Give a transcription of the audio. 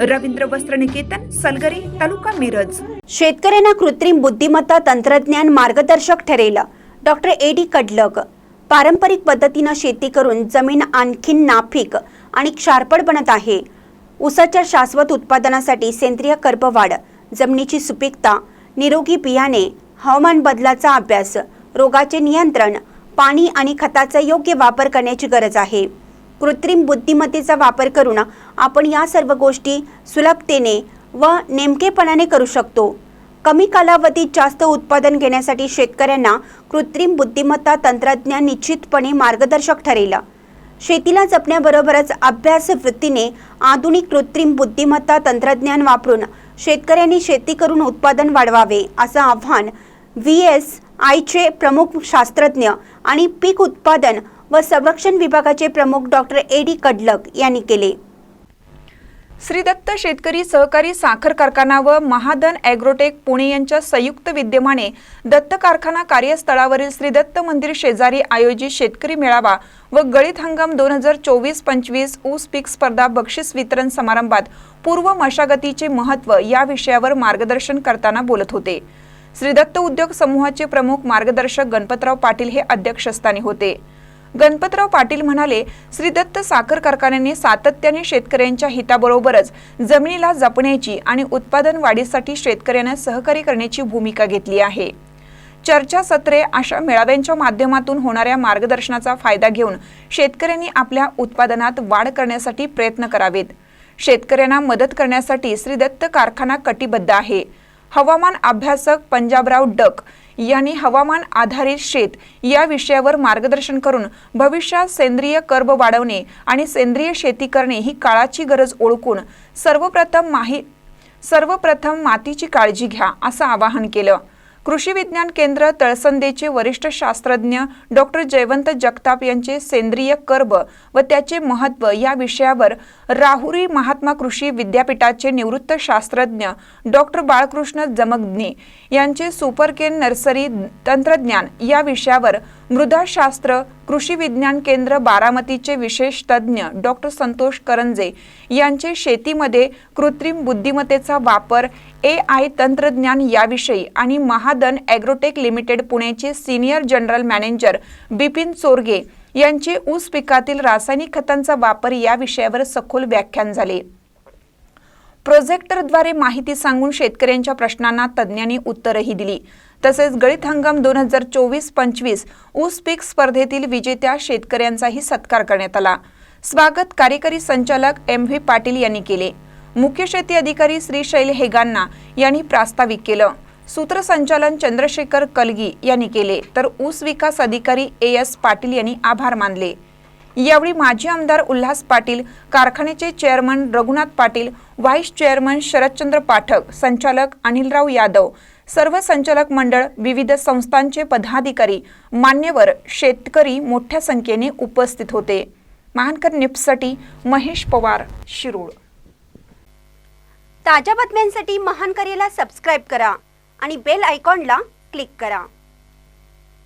रवींद्र वस्त्र निकेतन सलगरे तालुका मिरज. शेतकऱ्यांना कृत्रिम बुद्धिमत्ता तंत्रज्ञान मार्गदर्शक ठरेल. Doctor A. डी. कडलक पारंपरिक पद्धतीनं शेती करून जमीन आणखीन नाफिक आणि क्षारपड बनत आहे. ऊसाच्या शाश्वत उत्पादनासाठी सेंद्रिय कर्बवाढ जमिनीची सुपीकता निरोगी बियाणे हवामान बदलाचा अभ्यास रोगाचे नियंत्रण पाणी आणि खताचा योग्य वापर करण्याची गरज आहे. कृत्रिम बुद्धिमत्तेचा वापर करून आपण या सर्व गोष्टी सुलभतेने व नेमकेपणाने करू शकतो. कमी कालावधीत जास्त उत्पादन घेण्यासाठी शेतकऱ्यांना कृत्रिम बुद्धिमत्ता तंत्रज्ञान निश्चितपणे मार्गदर्शक ठरेल. शेतीला जपण्याबरोबरच अभ्यास वृत्तीने आधुनिक कृत्रिम बुद्धिमत्ता तंत्रज्ञान वापरून शेतकऱ्यांनी शेती करून उत्पादन वाढवावे असं आव्हान व्ही एस आयचे प्रमुख शास्त्रज्ञ आणि पीक उत्पादन व संरक्षण विभागाचे प्रमुख डॉक्टर ए डी कडलक यांनी केले. श्री दत्त शेतकरी सहकारी साखर कारखाना व महादन ॲग्रोटेक पुणे यांच्या संयुक्त विद्यमाने दत्त कारखाना कार्यस्थळावरील श्री दत्त मंदिर शेजारी आयोजित शेतकरी मेळावा व गळीत हंगाम दोन हजार चोवीस पंचवीस ऊस पीक स्पर्धा बक्षीस वितरण समारंभात पूर्व मशागतीचे महत्त्व या विषयावर मार्गदर्शन करताना बोलत होते. श्री दत्त उद्योग समूहाचे प्रमुख मार्गदर्शक गणपतराव पाटील हे अध्यक्षस्थानी होते. गणपतराव पाटील म्हणाले श्री दत्त साखर कारखान्याने सातत्याने शेतकऱ्यांच्या हिताबरोबरच जमिनीला जपण्याची आणि उत्पादन वाढीसाठी शेतकऱ्यांना सहकार्य करण्याची भूमिका घेतली आहे. चर्चासत्रे अशा मेळाव्यांच्या माध्यमातून होणाऱ्या मार्गदर्शनाचा फायदा घेऊन शेतकऱ्यांनी आपल्या उत्पादनात वाढ करण्यासाठी प्रयत्न करावेत. शेतकऱ्यांना मदत करण्यासाठी श्री दत्त कारखाना कटिबद्ध आहे. हवामान अभ्यासक पंजाबराव डक यांनी हवामान आधारित शेत या विषयावर मार्गदर्शन करून भविष्यात सेंद्रिय कर्ब वाढवणे आणि सेंद्रिय शेती करणे ही काळाची गरज ओळखून सर्वप्रथम माही सर्वप्रथम मातीची काळजी घ्या असं आवाहन केलं. कृषी विज्ञान केंद्र तळसंदेचे वरिष्ठ शास्त्रज्ञ डॉक्टर जयवंत जगताप यांचे सेंद्रिय कर्ब व त्याचे महत्त्व या विषयावर राहुरी महात्मा कृषी विद्यापीठाचे निवृत्त शास्त्रज्ञ डॉक्टर बाळकृष्ण जमगने यांचे सुपरकेन नर्सरी तंत्रज्ञान या विषयावर मृदाशास्त्र कृषी विज्ञान केंद्र बारामतीचे विशेष तज्ज्ञ डॉक्टर संतोष करंजे यांचे शेतीमध्ये कृत्रिम बुद्धिमत्तेचा वापर ए आय तंत्रज्ञान याविषयी आणि महादन ॲग्रोटेक लिमिटेड पुण्याचे senior general manager Bipin Chorge यांचे ऊस पिकातील रासायनिक खतांचा वापर या विषयावर सखोल व्याख्यान झाले. प्रोजेक्टरद्वारे माहिती सांगून शेतकऱ्यांच्या प्रश्नांना तज्ज्ञांनी उत्तरही दिली. तसेच गळीत हंगाम दोन हजार चोवीस पंचवीस ऊस पीक स्पर्धेतील विजेत्या शेतकऱ्यांचाही सत्कार करण्यात आला. स्वागत कार्यकारी संचालक एम व्ही पाटील यांनी केले. मुख्य शेती अधिकारी श्री शैल हेगांना यांनी प्रास्ताविक केलं. सूत्रसंचालन चंद्रशेखर कलगी यांनी केले. तर ऊस विकास अधिकारी ए एस पाटील यांनी आभार मानले. यावेळी माजी आमदार उल्हास पाटील कारखान्याचे chairman Raghunath Patil vice chairman Sharadchandra Pathak संचालक अनिलराव यादव सर्व संचालक मंडळ विविध संस्थांचे पदाधिकारी मान्यवर शेतकरी मोठ्या संख्येने उपस्थित होते. महानकर निप्ससाठी महेश पवार शिरूळ. ताज्या बातम्यांसाठी महानकरीला सबस्क्राईब करा आणि बेल आयकॉनला क्लिक करा.